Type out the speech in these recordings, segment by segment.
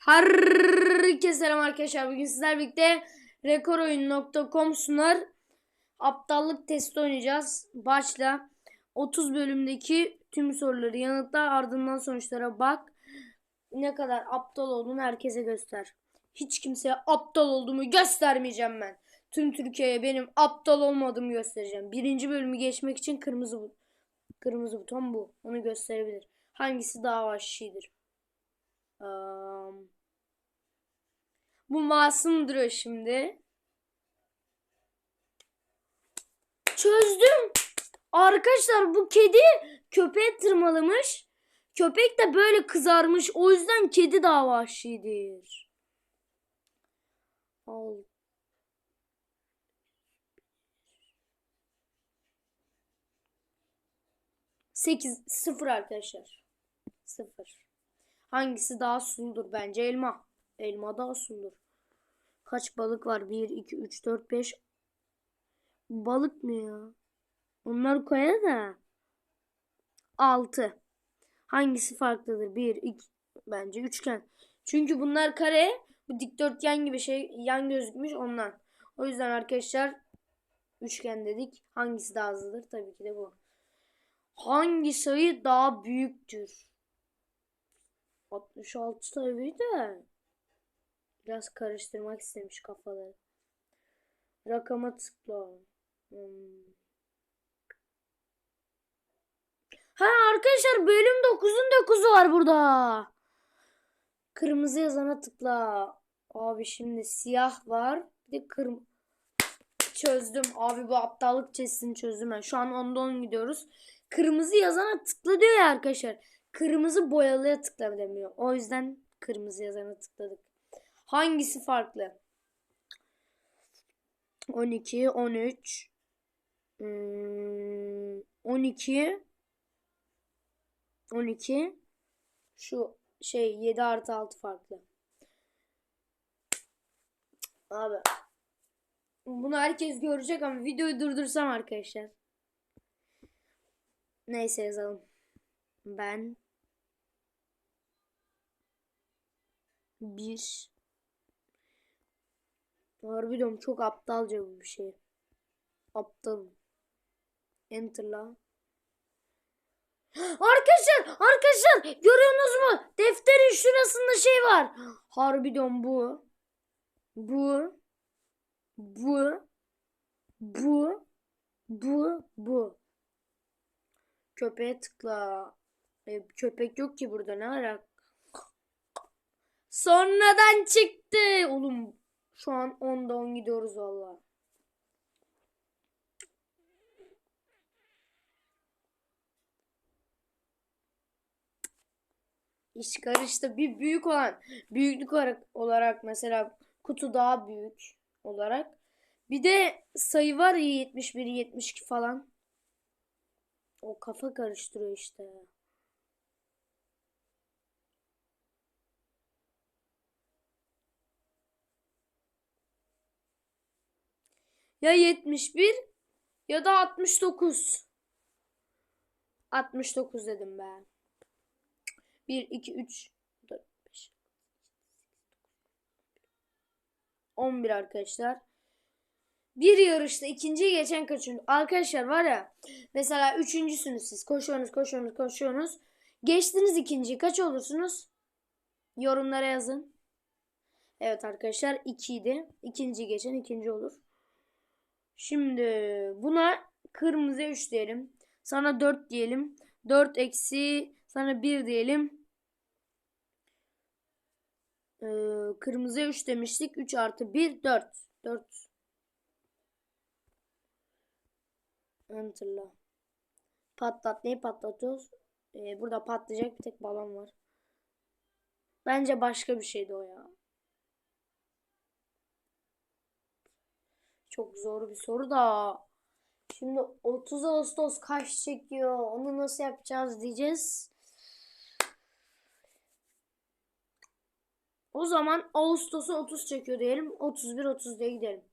Herkese selam arkadaşlar. Bugün sizler birlikte rekoroyun.com sunar aptallık testi oynayacağız. Başla. 30 bölümdeki tüm soruları yanıtla ardından sonuçlara bak. Ne kadar aptal olduğunu herkese göster. Hiç kimseye aptal olduğumu göstermeyeceğim ben. Tüm Türkiye'ye benim aptal olmadığımı göstereceğim. Birinci bölümü geçmek için kırmızı bu. Kırmızı buton bu. Onu gösterebilir. Hangisi daha vahşidir? Um, bu masum duruyor şimdi. Çözdüm. Arkadaşlar bu kedi köpeğe tırmalamış. Köpek de böyle kızarmış. O yüzden kedi daha vahşidir. Al. Sekiz, sıfır arkadaşlar. Sıfır. Hangisi daha suludur? Bence elma. Elma daha suludur. Kaç balık var? 1, 2, 3, 4, 5. Balık mı ya? Onlar koya da. 6. Hangisi farklıdır? 1, 2. Bence üçgen. Çünkü bunlar kare. Bu dikdörtgen gibi şey yan gözükmüş ondan. O yüzden arkadaşlar üçgen dedik. Hangisi daha hızlıdır? Tabii ki de bu. Hangi sayı daha büyüktür? 66 tabii de biraz karıştırmak istemiş kafaları. Rakama tıkla. Hmm. Ha arkadaşlar bölüm 9'un 9'u var burada. Kırmızı yazana tıkla. Abi şimdi siyah var. Bir de kırmızı. Çözdüm. Abi bu aptallık testini çözdüm ben. Şu an onda 10 gidiyoruz. Kırmızı yazana tıkla diyor ya arkadaşlar. Kırmızı boyalıya tıklanamıyor. O yüzden kırmızı yazana tıkladık. Hangisi farklı? 12, 13, 12, 12, şu şey 7 artı 6 farklı. Abi. Bunu herkes görecek ama videoyu durdursam arkadaşlar. Neyse yazalım. Ben bir Harbiden çok aptalca bu bir şey. Aptalım. Enter'la. Arkadaşlar, arkadaşlar görüyorsunuz mu? Defterin şurasında şey var. Harbiden bu. Bu. Bu. Bu. Bu. Bu. Köpeğe tıkla. E, köpek yok ki burada ne ara? Sonradan çıktı. Oğlum şu an 10'da 10 gidiyoruz valla. İş karıştı. Bir büyük olan büyüklük olarak, olarak mesela kutu daha büyük olarak. Bir de sayı var ya 71 72 falan. O kafa karıştırıyor işte. Ya 71 ya da 69. 69 dedim ben. 1 2 3 4 5 11 arkadaşlar. Bir yarışta ikinciye geçen kaçıncı? Arkadaşlar var ya mesela üçüncüsünüz siz koşuyorsunuz koşuyorsunuz koşuyorsunuz. Geçtiniz ikinciyi kaç olursunuz? Yorumlara yazın. Evet arkadaşlar 2 idi. İkinci geçen ikinci olur. Şimdi buna kırmızı 3 diyelim. Sana 4 diyelim. 4 eksi sana 1 diyelim. Ee, kırmızıya 3 demiştik. 3 artı 1 4. 4. Enter'la. Patlat. Neyi patlatıyoruz? Ee, burada patlayacak bir tek balon var. Bence başka bir şeydi o ya. Çok zor bir soru da. Şimdi 30 Ağustos kaç çekiyor? Onu nasıl yapacağız diyeceğiz. O zaman Ağustos'u 30 çekiyor diyelim. 31 30 diye gidelim.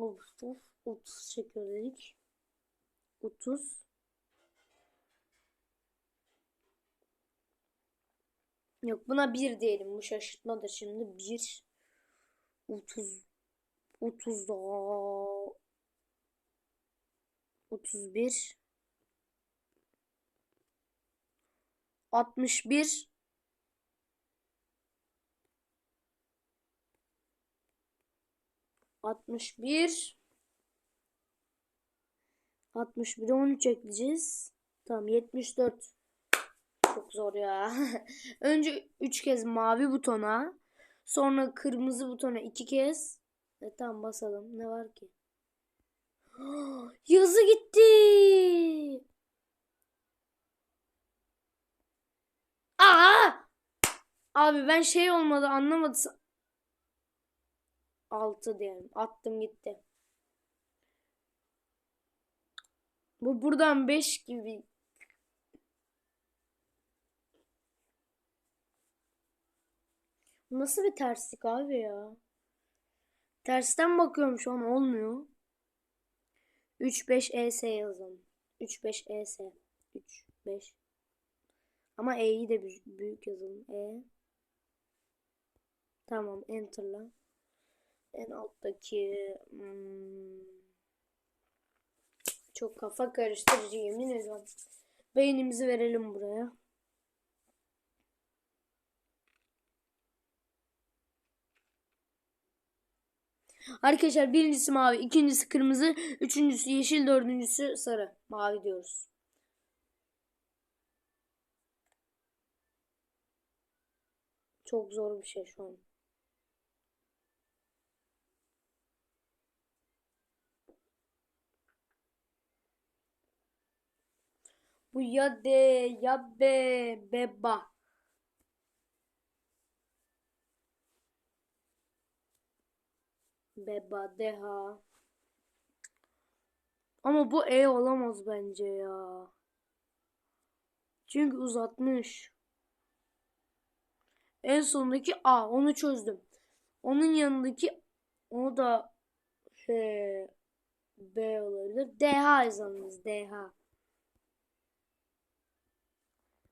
Ağustos 30 çekiyor dedik. 30 Yok buna 1 diyelim. Bu şaşırtmadır şimdi. 1 30 30 daha 31 61 61 61'e 13 ekleyeceğiz. Tamam 74. Çok zor ya. Önce 3 kez mavi butona. Sonra kırmızı butona 2 kez. E tamam basalım. Ne var ki? Yazı gitti. Aa! Abi ben şey olmadı anlamadı. 6 diyelim. Attım gitti. Bu buradan 5 gibi. Nasıl bir terslik abi ya? Tersten bakıyorum şu an olmuyor. 3 5 ES yazalım. 3 5 ES. 3 5. Ama E'yi de büyük yazalım. E. Tamam enter'la. En alttaki hmm, çok kafa karıştırıcı yemin ediyorum. Beynimizi verelim buraya. Arkadaşlar birincisi mavi, ikincisi kırmızı, üçüncüsü yeşil, dördüncüsü sarı. Mavi diyoruz. Çok zor bir şey şu an. Bu ya de ya be beba. Beba deha. Ama bu E olamaz bence ya. Çünkü uzatmış. En sondaki A onu çözdüm. Onun yanındaki o da şey, B olabilir. DH yazalım DH.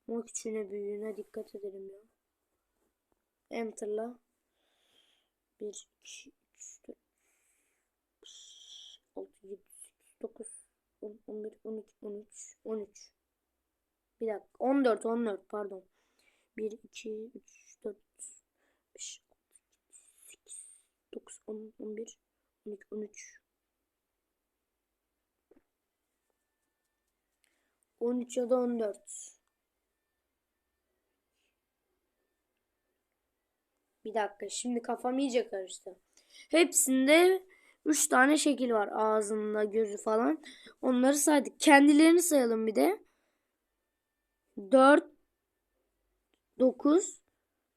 Ama küçüğüne büyüğüne dikkat edelim ya. Enter'la. 1, 2, 3, 4, 5, 6, 7, 8, 9, 10, 11, 12, 13, 13. Bir dakika. 14, 14 pardon. 1, 2, 3, 4, 5, 8, 9, 10, 11, 12, 13. 13 ya da 14. Bir dakika şimdi kafam iyice karıştı. Hepsinde 3 tane şekil var. Ağzında gözü falan. Onları saydık. Kendilerini sayalım bir de. 4 9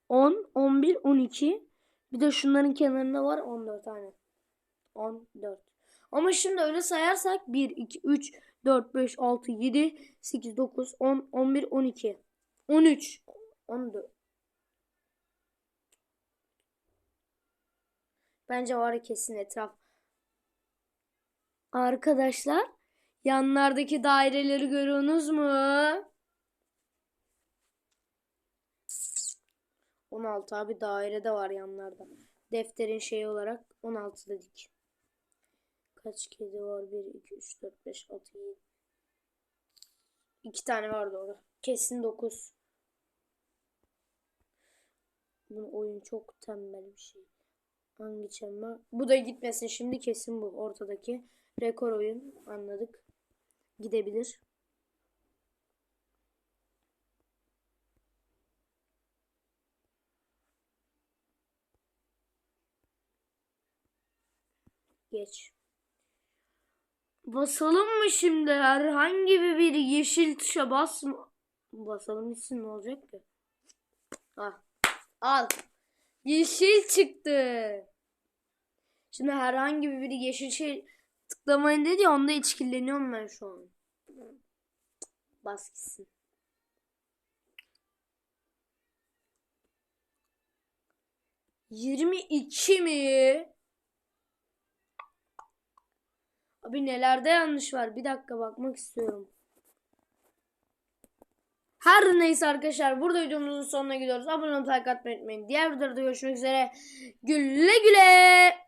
10 11 12 bir de şunların kenarında var 14 tane. 14. Ama şimdi öyle sayarsak 1 2 3 4 5 6 7 8 9 10 11 12 13 14 Bence var kesin etraf. Arkadaşlar yanlardaki daireleri görüyorsunuz mu? 16 abi daire de var yanlarda. Defterin şeyi olarak 16 dedik. Kaç kedi var? 1, 2, 3, 4, 5, 6, 7. 2 tane vardı orada. Kesin 9. Bu oyun çok tembel bir şey. Hangi çember? Bu da gitmesin şimdi kesin bu ortadaki. Rekor oyun anladık. Gidebilir. Geç. Basalım mı şimdi? Herhangi bir, yeşil tuşa basma. Basalım gitsin ne olacak ki? Ah. Al. Yeşil çıktı. Şimdi herhangi bir yeşil şey tıklamayın dedi ya onda içkileniyorum ben şu an. Bas gitsin. Yirmi iki mi? Abi nelerde yanlış var? Bir dakika bakmak istiyorum. Her neyse arkadaşlar burada videomuzun sonuna gidiyoruz. Abone olmayı like atmayı unutmayın. Diğer videoda görüşmek üzere. Güle güle.